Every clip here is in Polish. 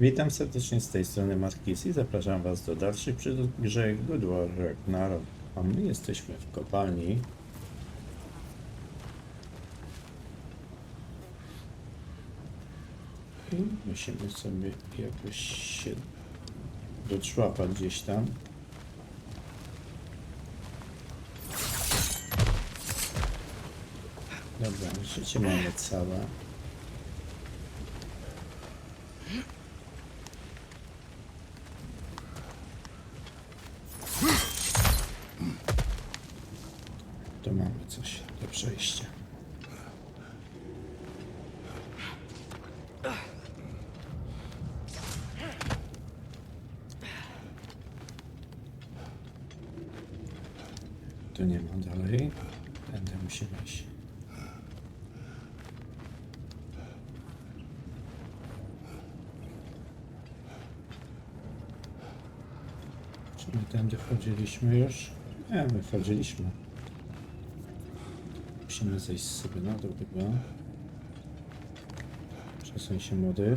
Witam serdecznie z tej strony Markis i zapraszam Was do dalszych przygód w grze Good War Ragnarok. A my jesteśmy w kopalni. I musimy sobie jakoś się doczłapać gdzieś tam. Dobra, życie mamy całe. To mamy coś do przejścia. Tu nie ma dalej. Będę musimy iść. Czy my tędy wchodziliśmy już? Nie, my wchodziliśmy. Musimy zejść sobie na dół chyba. Przesuń się młody.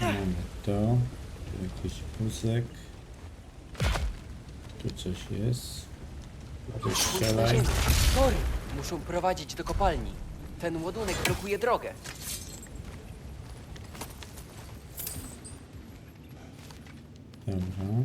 Mamy to. Wózek. Tu coś jest. Tu strzelaj. Tory muszą prowadzić do kopalni. Ten ładunek blokuje drogę. Dobra.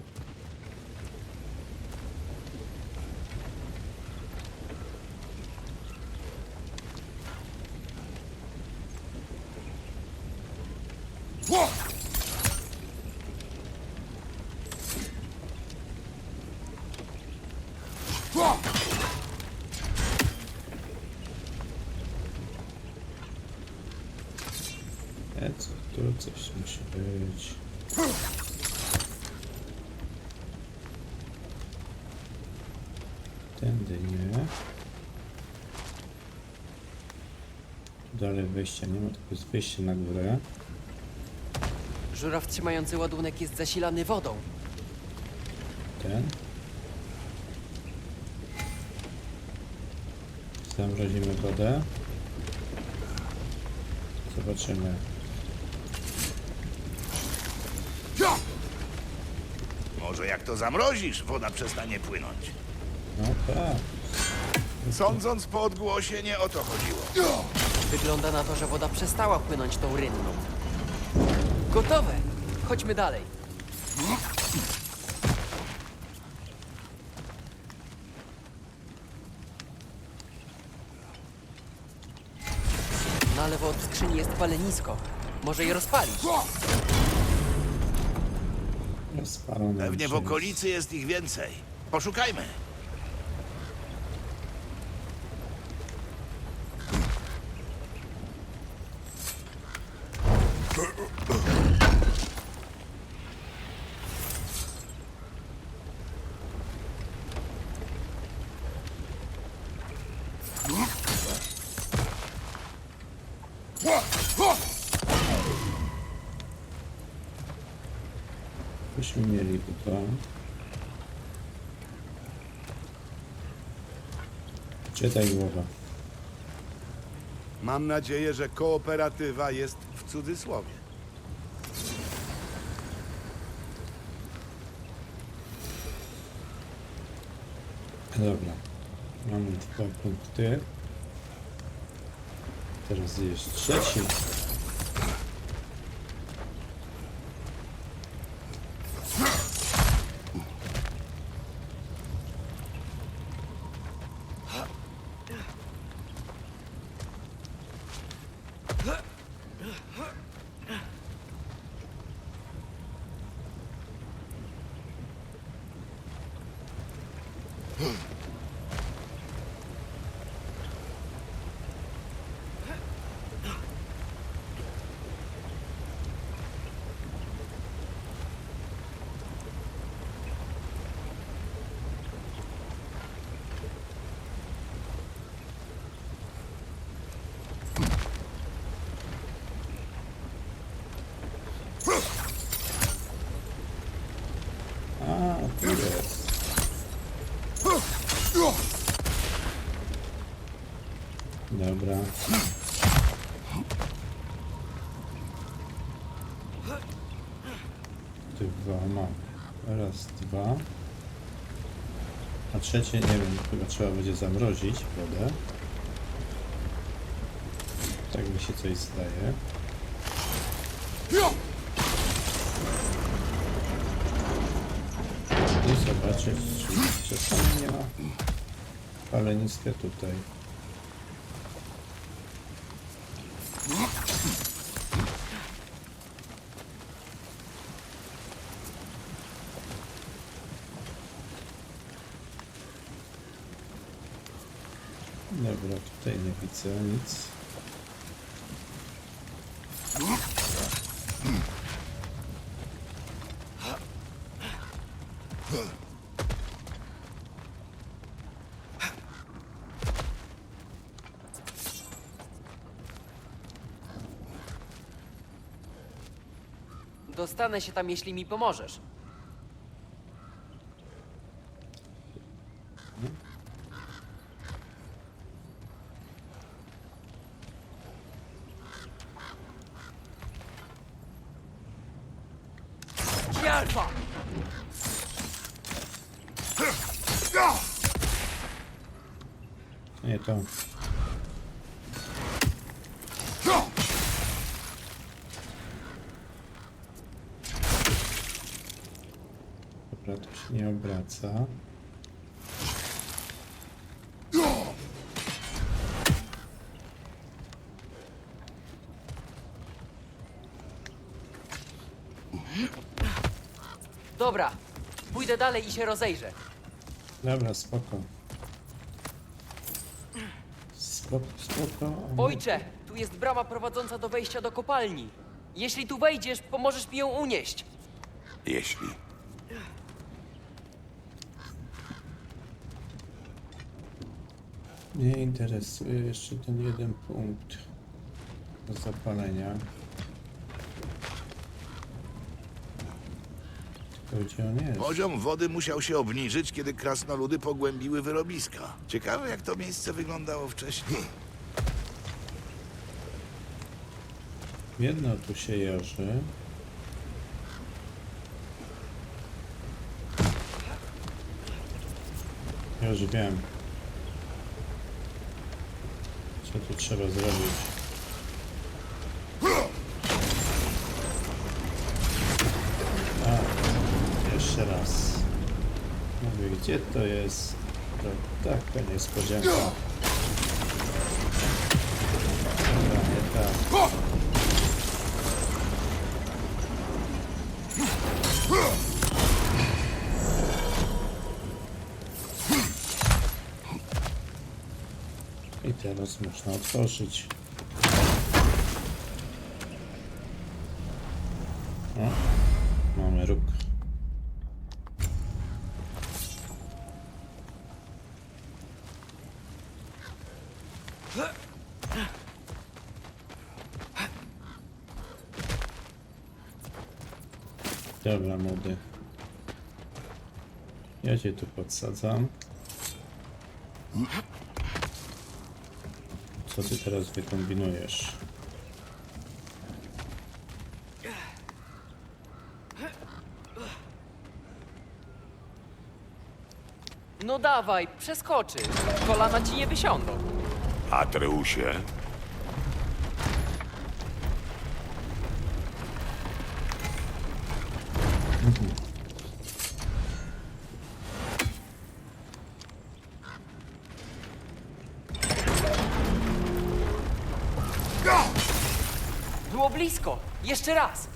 E, co tu coś musi być. Tędy nie. Tu dalej nie ma, tylko jest wyjście na górę. Żuraw trzymający ładunek jest zasilany wodą. Ten. Zamrozimy wodę. Zobaczymy. Może jak to zamrozisz, woda przestanie płynąć. No tak. Sądząc po odgłosie, nie o to chodziło. Wygląda na to, że woda przestała płynąć tą rynną. Gotowe! Chodźmy dalej. Na lewo od skrzyni jest palenisko. Może je rozpalić. Spalone Pewnie w okolicy jest ich więcej. Poszukajmy. Czytaj głowa. Mam nadzieję, że kooperatywa jest w cudzysłowie. Dobra. Mamy dwa punkty. Teraz jest trzeci. Dobra. Dwa mam. Raz, dwa. A trzecie, nie wiem, chyba trzeba będzie zamrozić wodę. Tak mi się coś zdaje. I zobaczyć, czy nie ma paleniska tutaj. Dobra, tutaj nie widzę nic. Dostanę się tam, jeśli mi pomożesz. Alfa! Nie to. Dobra, to się obraca. Dobra, pójdę dalej i się rozejrzę. Dobra, spoko. Spoko, spoko. Ojcze, tu jest brama prowadząca do wejścia do kopalni. Jeśli tu wejdziesz, pomożesz mi ją unieść. Jeśli. Mnie interesuje jeszcze ten jeden punkt do zapalenia. Tylko gdzie on jest? Poziom wody musiał się obniżyć, kiedy krasnoludy pogłębiły wyrobiska. Ciekawe, jak to miejsce wyglądało wcześniej. Jedno tu się jeży. Już wiem. Co tu trzeba zrobić? A, jeszcze raz. Mówię, gdzie to jest? To taka niespodzianka. Dobra, nie tak. Teraz można otworzyć. O, mamy róg. Dobra, młody. Ja cię tu podsadzam. Co ty teraz wykombinujesz? No dawaj, przeskoczy. Kolana ci nie wysiądą. Atreusie, Jeszcze raz.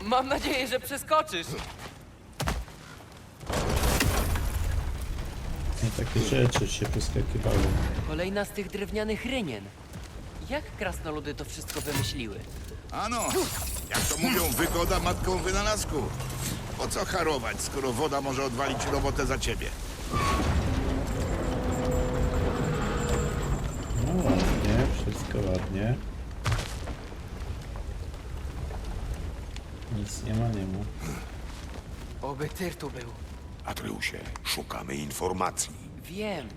Mam nadzieję, że przeskoczysz. No takie rzeczy się wyskakiwały. Kolejna z tych drewnianych rynien. Jak krasnoludy to wszystko wymyśliły? Ano, jak to mówią, wygoda matką wynalazku. Po co harować, skoro woda może odwalić robotę za ciebie? Wszystko ładnie. Nic nie ma, nie ma. Oby Tyr tu był. Atreusie, szukamy informacji, Wiem.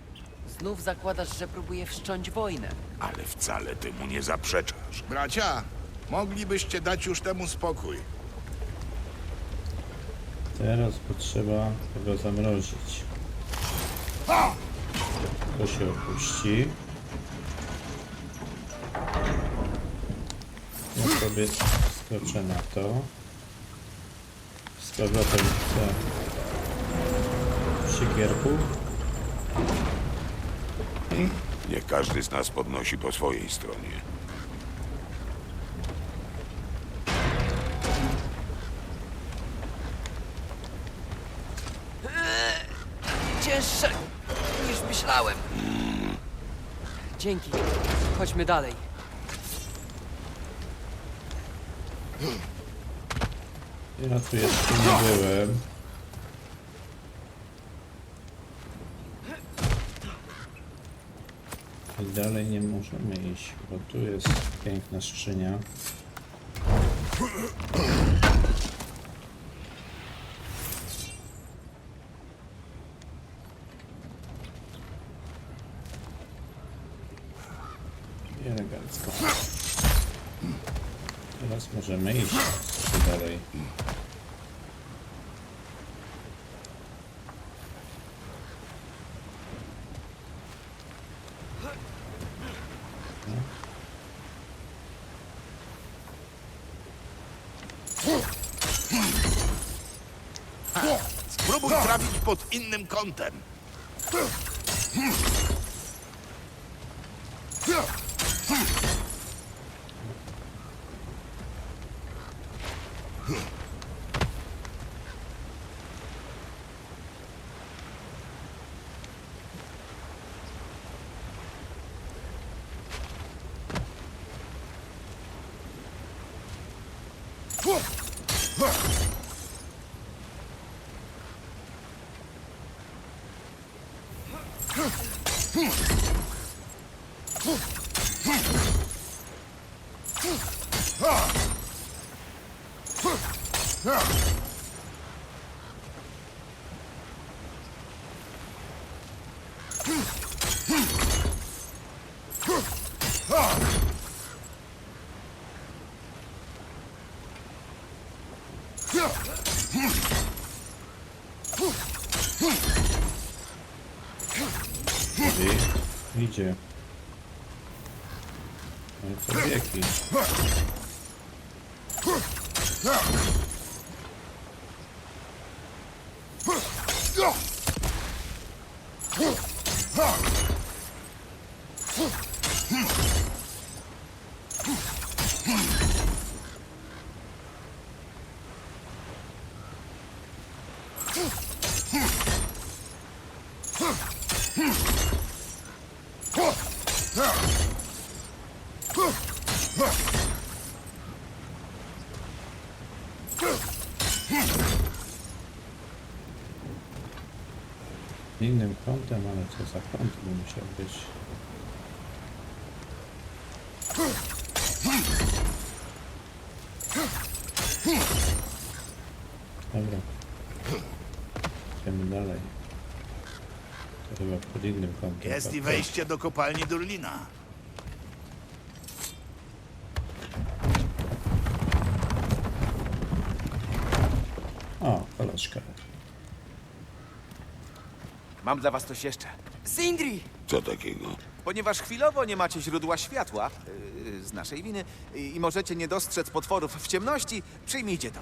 Znów zakładasz, że próbuję wszcząć wojnę. ale wcale temu nie zaprzeczasz. Bracia, moglibyście dać już temu spokój. Teraz potrzeba go zamrozić. To się opuści. Sobie skoczę na to. Z powrotem chcę siekierków. I Nie każdy z nas podnosi po swojej stronie. Cięższe niż myślałem. Dzięki. Chodźmy dalej. Ja tu jeszcze nie byłem. I dalej nie możemy iść, bo tu jest piękna skrzynia. I elegancko. Teraz możemy iść dalej. Spróbuj trafić pod innym kątem. I idzie. No i to wieki. Innym kątem, ale co za kąt by musiał być. Dobra. Idziemy dalej. To chyba pod innym kątem. Jest i tak? wejście do kopalni Durlina. O, koleżka. Mam dla was coś jeszcze. Sindri! Co takiego? Ponieważ chwilowo nie macie źródła światła, yy, z naszej winy, i i możecie nie dostrzec potworów w ciemności, przyjmijcie to.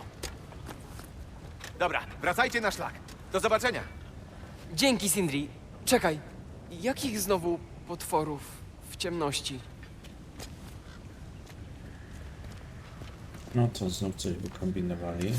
Dobra, wracajcie na szlak. Do zobaczenia. Dzięki, Sindri. Czekaj. Jakich znowu potworów w ciemności? No to znów coś wykombinowali.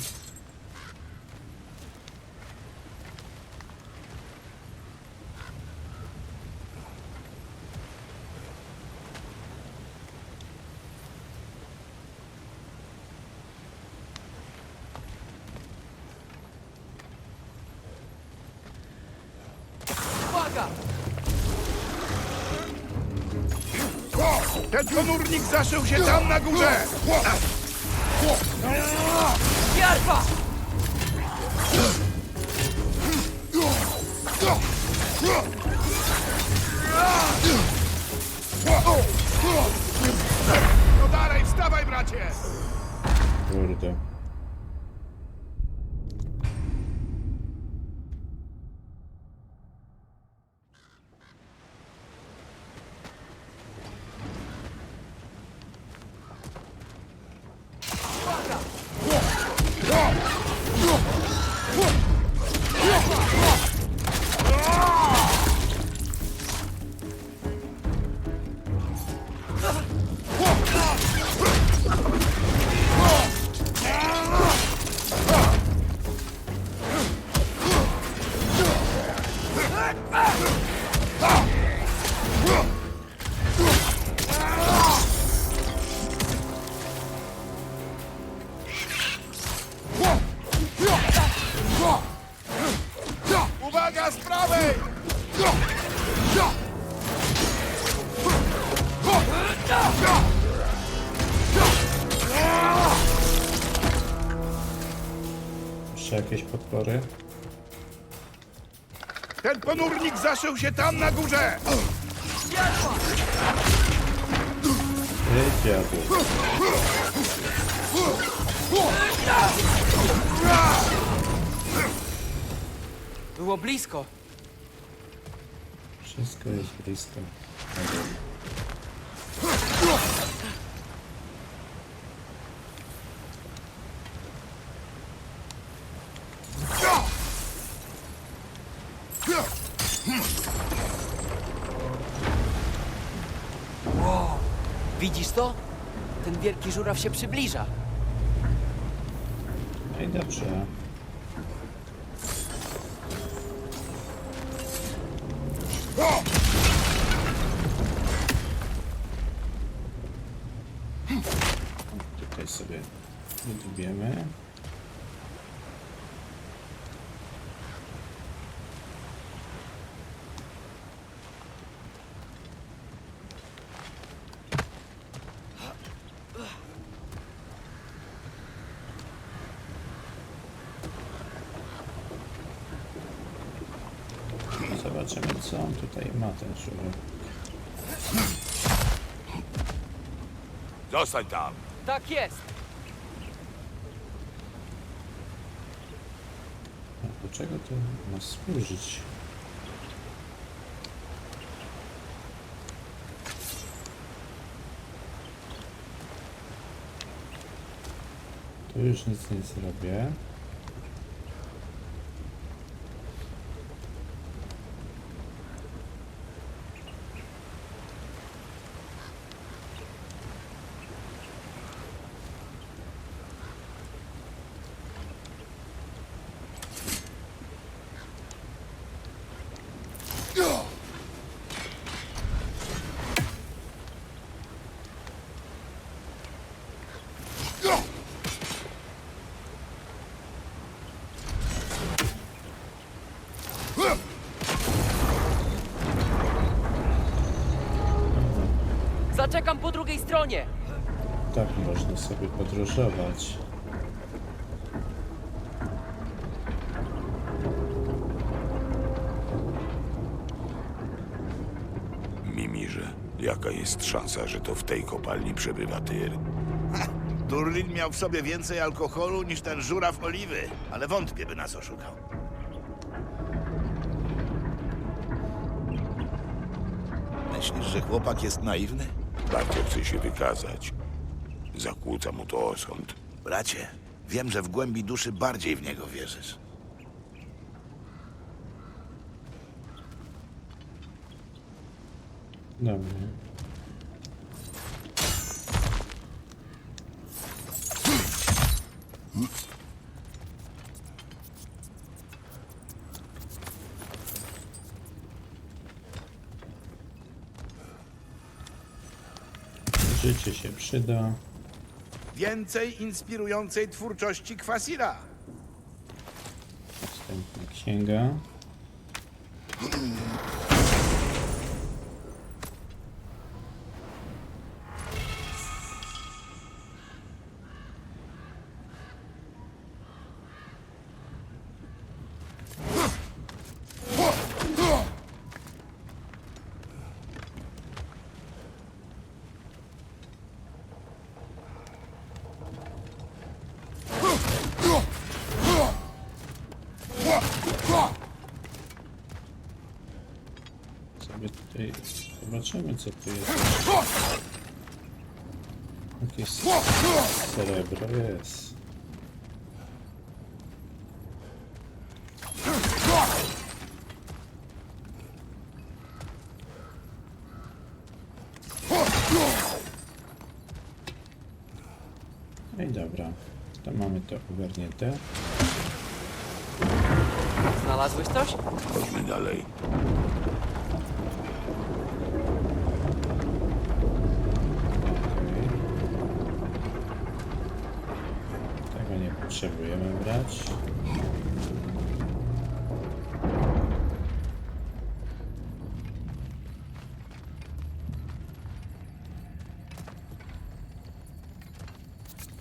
Ten ponurnik zaszył się tam na górze! Jarpa! No dalej, wstawaj, bracie! Kurde. Zaszył się tam na górze! Ty dziadu. Było blisko. Wszystko jest blisko. Widzisz to? Ten wielki żuraw się przybliża. No i dobrze. Tutaj sobie wydubiemy. Zobaczymy, co on tutaj ma, ten człowiek. Zostań tam. Tak jest. A do czego to ma służyć? Tu już nic nie zrobię. Zaczekam po drugiej stronie. Tak można sobie podróżować. Mimirze, jaka jest szansa, że to w tej kopalni przebywa Tyr? Durlin miał w sobie więcej alkoholu niż ten żuraw oliwy, ale wątpię, by nas oszukał. Myślisz, że chłopak jest naiwny? Bardzo chce się wykazać. Zakłóca mu to osąd. Bracie, wiem, że w głębi duszy bardziej w niego wierzysz. Dobra. Życie się przyda. Więcej inspirującej twórczości Kwasira. Następna księga. Zobaczymy co tu jest. Jakieś srebro jest. No i dobra, to mamy to ogarnięte. Znalazłeś coś? Chodźmy dalej. Okej. Tego nie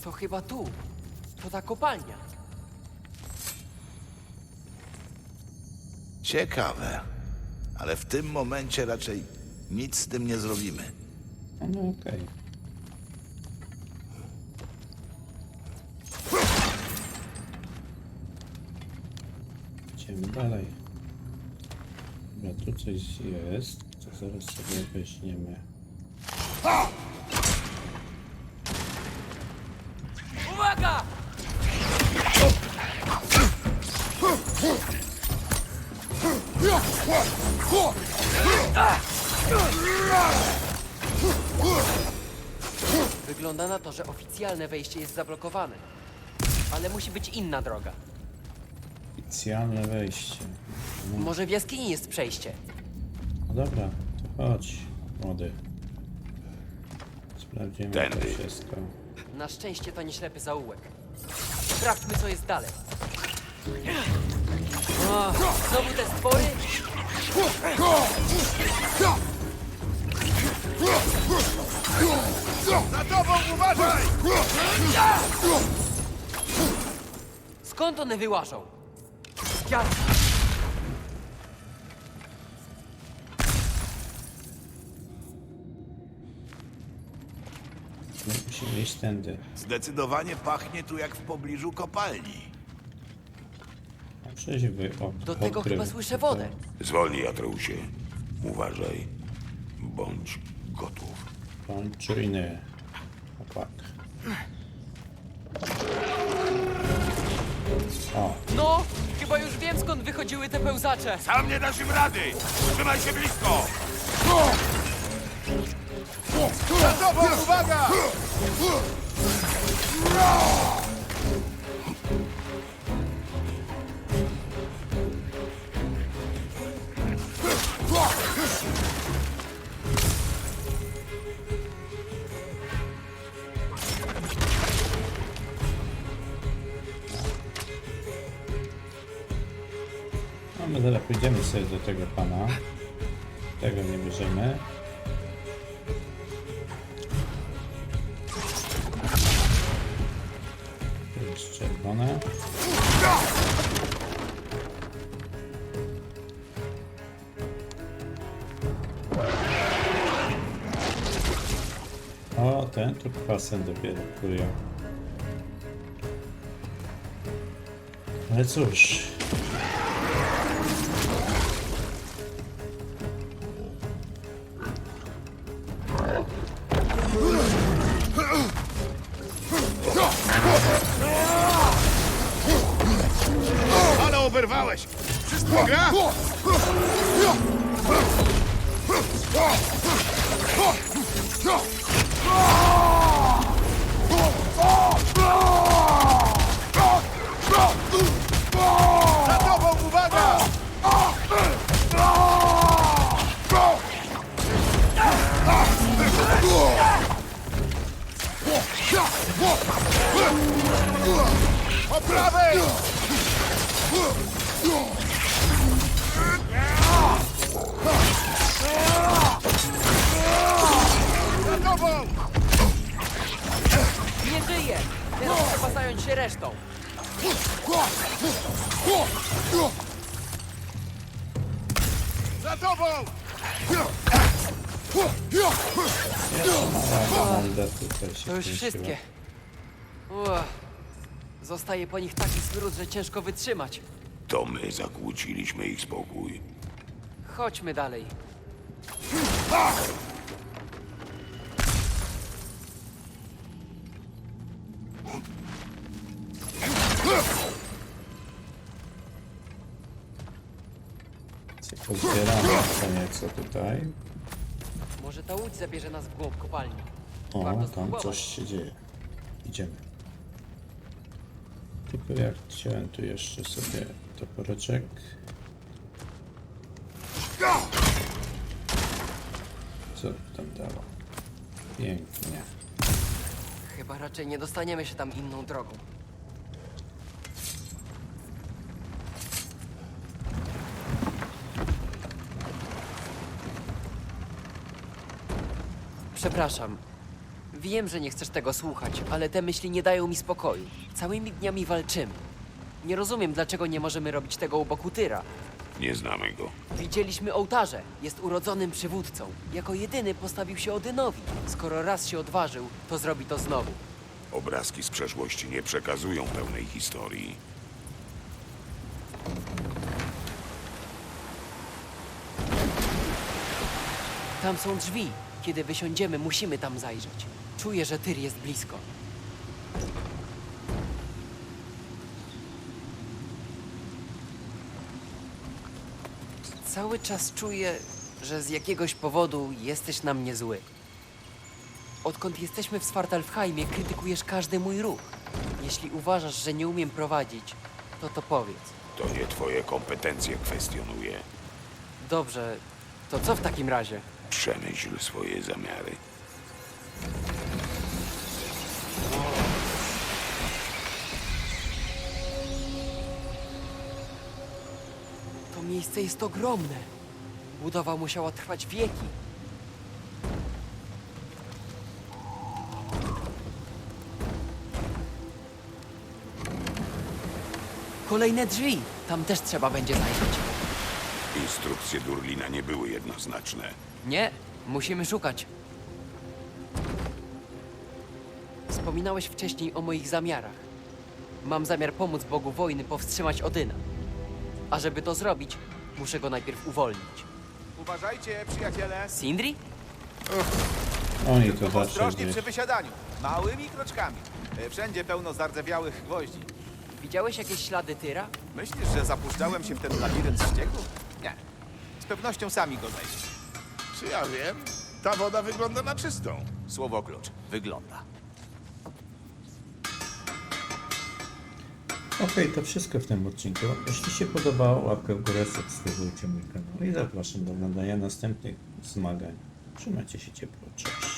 To chyba tu. To ta kopalnia. Ciekawe. Ale w tym momencie raczej nic z tym nie zrobimy. No, no okej. Idziemy dalej. Dobra, tu coś jest, to zaraz sobie weźmiemy. Uwaga! Wygląda na to, że oficjalne wejście jest zablokowane. Ale musi być inna droga. Oficjalne wejście. Może w jaskini jest przejście. No dobra, to chodź, młody. Sprawdzimy to Tędy. wszystko. Na szczęście to nie ślepy zaułek. Sprawdźmy, co jest dalej. O, znowu te stwory? Za tobą uważaj! Skąd one wyłażą? No, musimy iść tędy. Zdecydowanie pachnie tu jak w pobliżu kopalni. A przecież wy... O, Do tego odkrył. chyba słyszę wodę. Zwolnij, Atreusie. Uważaj. Bądź gotów. Bądź czujny. Opak. O, No, chyba już wiem skąd wychodziły te pełzacze. Sam nie dasz im rady! Trzymaj się blisko! Za tobą uwaga! No my zaraz pójdziemy sobie do tego pana. Tego nie bierzemy. To jest czerwone. O, ten tu kwasem dopiero pluje. Ale cóż. Ale oberwałeś! Wszystko gra? Za tobą uwaga! Po prawej! Teraz trzeba zająć się resztą. Za tobą! Komanda tutaj się To już kręciła. wszystkie. Zostaje po nich taki smród, że ciężko wytrzymać. To my zakłóciliśmy ich spokój. Chodźmy dalej. Pozbieramy co nieco tutaj. Może ta łódź zabierze nas w głąb kopalni. O, Warto tam spróbować. coś się dzieje. Idziemy. Tylko jak chciałem tu jeszcze sobie toporeczek. Co tam dało? Pięknie. Chyba raczej nie dostaniemy się tam inną drogą. Przepraszam. Wiem, że nie chcesz tego słuchać, ale te myśli nie dają mi spokoju. Całymi dniami walczymy. Nie rozumiem, dlaczego nie możemy robić tego u boku Tyra. Nie znamy go. Widzieliśmy ołtarze. Jest urodzonym przywódcą. Jako jedyny postawił się Odynowi. Skoro raz się odważył, to zrobi to znowu. Obrazki z przeszłości nie przekazują pełnej historii. Tam są drzwi. Kiedy wysiądziemy, musimy tam zajrzeć. Czuję, że Tyr jest blisko. Cały czas czuję, że z jakiegoś powodu jesteś na mnie zły. Odkąd jesteśmy w Svartalfheimie, krytykujesz każdy mój ruch. Jeśli uważasz, że nie umiem prowadzić, to to powiedz. To nie twoje kompetencje kwestionuje. Dobrze, to co w takim razie? Przemyśl swoje zamiary. To miejsce jest ogromne. Budowa musiała trwać wieki. Kolejne drzwi. Tam też trzeba będzie zajrzeć. Instrukcje Durlina nie były jednoznaczne. Nie, musimy szukać. Wspominałeś wcześniej o moich zamiarach. Mam zamiar pomóc Bogu wojny powstrzymać Odyna. A żeby to zrobić, muszę go najpierw uwolnić. Uważajcie, przyjaciele. Sindri? Oni to zawsze Ostrożnie gdzieś. przy wysiadaniu. Małymi kroczkami. E, Wszędzie pełno zardzewiałych gwoździ. Widziałeś jakieś ślady Tyra? Myślisz, że zapuszczałem się w ten labirynt ścieku? Nie. Z pewnością sami go znajdziecie. Czy ja wiem? Ta woda wygląda na czystą. Słowo klucz. Wygląda. Okej, to wszystko w tym odcinku. Jeśli się podobało, łapkę w górę, subskrybujcie mój kanał i zapraszam do oglądania następnych zmagań. Trzymajcie się ciepło, cześć.